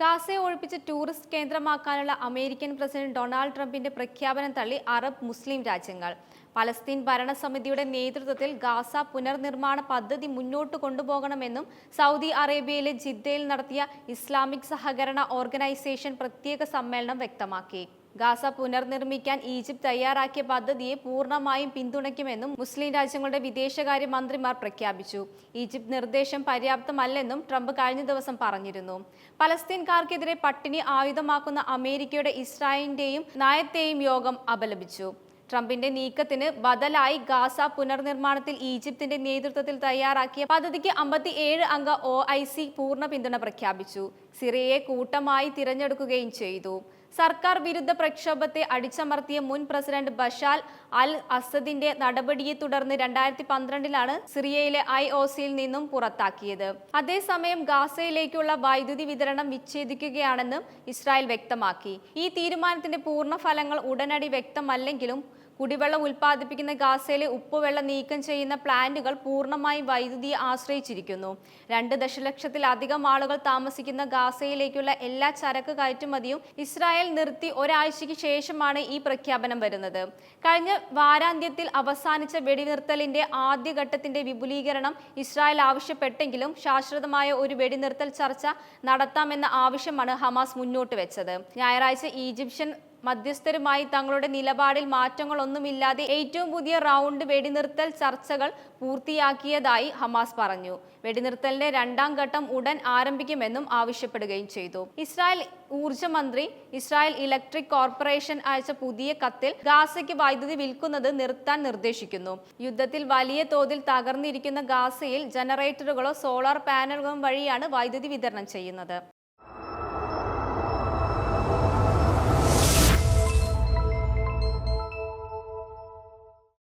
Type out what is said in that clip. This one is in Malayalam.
ഗാസയെ ഒഴിപ്പിച്ച് ടൂറിസ്റ്റ് കേന്ദ്രമാക്കാനുള്ള അമേരിക്കൻ പ്രസിഡന്റ് ഡൊണാൾഡ് ട്രംപിന്റെ പ്രഖ്യാപനം തള്ളി അറബ് മുസ്ലിം രാജ്യങ്ങൾ. പലസ്തീൻ ഭരണസമിതിയുടെ നേതൃത്വത്തിൽ ഗാസ പുനർനിർമ്മാണ പദ്ധതി മുന്നോട്ട് കൊണ്ടുപോകണമെന്നും സൗദി അറേബ്യയിലെ ജിദ്ദയിൽ നടത്തിയ ഇസ്ലാമിക് സഹകരണ ഓർഗനൈസേഷൻ പ്രത്യേക സമ്മേളനം വ്യക്തമാക്കി. ഗാസ പുനർനിർമ്മിക്കാൻ ഈജിപ്ത് തയ്യാറാക്കിയ പദ്ധതിയെ പൂർണമായും പിന്തുണയ്ക്കുമെന്നും മുസ്ലിം രാജ്യങ്ങളുടെ വിദേശകാര്യ മന്ത്രിമാർ പ്രഖ്യാപിച്ചു. ഈജിപ്ത് നിർദ്ദേശം പര്യാപ്തമല്ലെന്നും ട്രംപ് കഴിഞ്ഞ ദിവസം പറഞ്ഞിരുന്നു. പലസ്തീൻകാർക്കെതിരെ പട്ടിണി ആയുധമാക്കുന്ന അമേരിക്കയുടെ ഇസ്രായേലിന്റെയും നയത്തെയും യോഗം അപലപിച്ചു. ട്രംപിന്റെ നീക്കത്തിന് ബദലായി ഗാസ പുനർനിർമ്മാണത്തിൽ ഈജിപ്തിന്റെ നേതൃത്വത്തിൽ തയ്യാറാക്കിയ പദ്ധതിക്ക് അമ്പത്തി ഏഴ് അംഗ ഒ ഐ സി പൂർണ പിന്തുണ പ്രഖ്യാപിച്ചു. സിറിയയെ കൂട്ടമായി തിരഞ്ഞെടുക്കുകയും ചെയ്തു. സർക്കാർ വിരുദ്ധ പ്രക്ഷോഭത്തെ അടിച്ചമർത്തിയ മുൻ പ്രസിഡന്റ് ബഷാൽ അൽ അസദിന്റെ നടപടിയെ തുടർന്ന് രണ്ടായിരത്തി പന്ത്രണ്ടിലാണ് സിറിയയിലെ ഐ ഒ സിയിൽ നിന്നും പുറത്താക്കിയത്. അതേസമയം ഗാസയിലേക്കുള്ള വൈദ്യുതി വിതരണം വിച്ഛേദിക്കുകയാണെന്നും ഇസ്രായേൽ വ്യക്തമാക്കി. ഈ തീരുമാനത്തിന്റെ പൂർണ ഫലങ്ങൾ ഉടനടി വ്യക്തമല്ലെങ്കിലും കുടിവെള്ളം ഉൽപ്പാദിപ്പിക്കുന്ന ഗാസയിലെ ഉപ്പുവെള്ളം നീക്കം ചെയ്യുന്ന പ്ലാന്റുകൾ പൂർണമായി വൈദ്യുതിയെ ആശ്രയിച്ചിരിക്കുന്നു. രണ്ട് ദശലക്ഷത്തിലധികം ആളുകൾ താമസിക്കുന്ന ഗാസയിലേക്കുള്ള എല്ലാ ചരക്ക് കയറ്റുമതിയും ഇസ്രായേൽ നിർത്തി ഒരാഴ്ചയ്ക്ക് ശേഷമാണ് ഈ പ്രഖ്യാപനം വരുന്നത്. കഴിഞ്ഞ വാരാന്ത്യത്തിൽ അവസാനിച്ച വെടിനിർത്തലിന്റെ ആദ്യഘട്ടത്തിന്റെ വിപുലീകരണം ഇസ്രായേൽ ആവശ്യപ്പെട്ടെങ്കിലും ശാശ്വതമായ ഒരു വെടിനിർത്തൽ ചർച്ച നടത്താമെന്ന ആവശ്യമാണ് ഹമാസ് മുന്നോട്ട് വെച്ചത്. ഞായറാഴ്ച ഈജിപ്ഷ്യൻ മധ്യസ്ഥരുമായി തങ്ങളുടെ നിലപാടിൽ മാറ്റങ്ങളൊന്നുമില്ലാതെ ഏറ്റവും പുതിയ റൗണ്ട് വെടിനിർത്തൽ ചർച്ചകൾ പൂർത്തിയാക്കിയതായി ഹമാസ് പറഞ്ഞു. വെടിനിർത്തലിന്റെ രണ്ടാം ഘട്ടം ഉടൻ ആരംഭിക്കുമെന്നും ആവശ്യപ്പെടുകയും ചെയ്തു. ഇസ്രായേൽ ഊർജ മന്ത്രി ഇസ്രായേൽ ഇലക്ട്രിക് കോർപ്പറേഷൻ അയച്ച പുതിയ കത്തിൽ ഗാസയ്ക്ക് വൈദ്യുതി വിൽക്കുന്നത് നിർത്താൻ നിർദ്ദേശിക്കുന്നു. യുദ്ധത്തിൽ വലിയ തോതിൽ തകർന്നിരിക്കുന്ന ഗാസയിൽ ജനറേറ്ററുകളോ സോളാർ പാനലുകളും വഴിയാണ് വൈദ്യുതി വിതരണം ചെയ്യുന്നത്.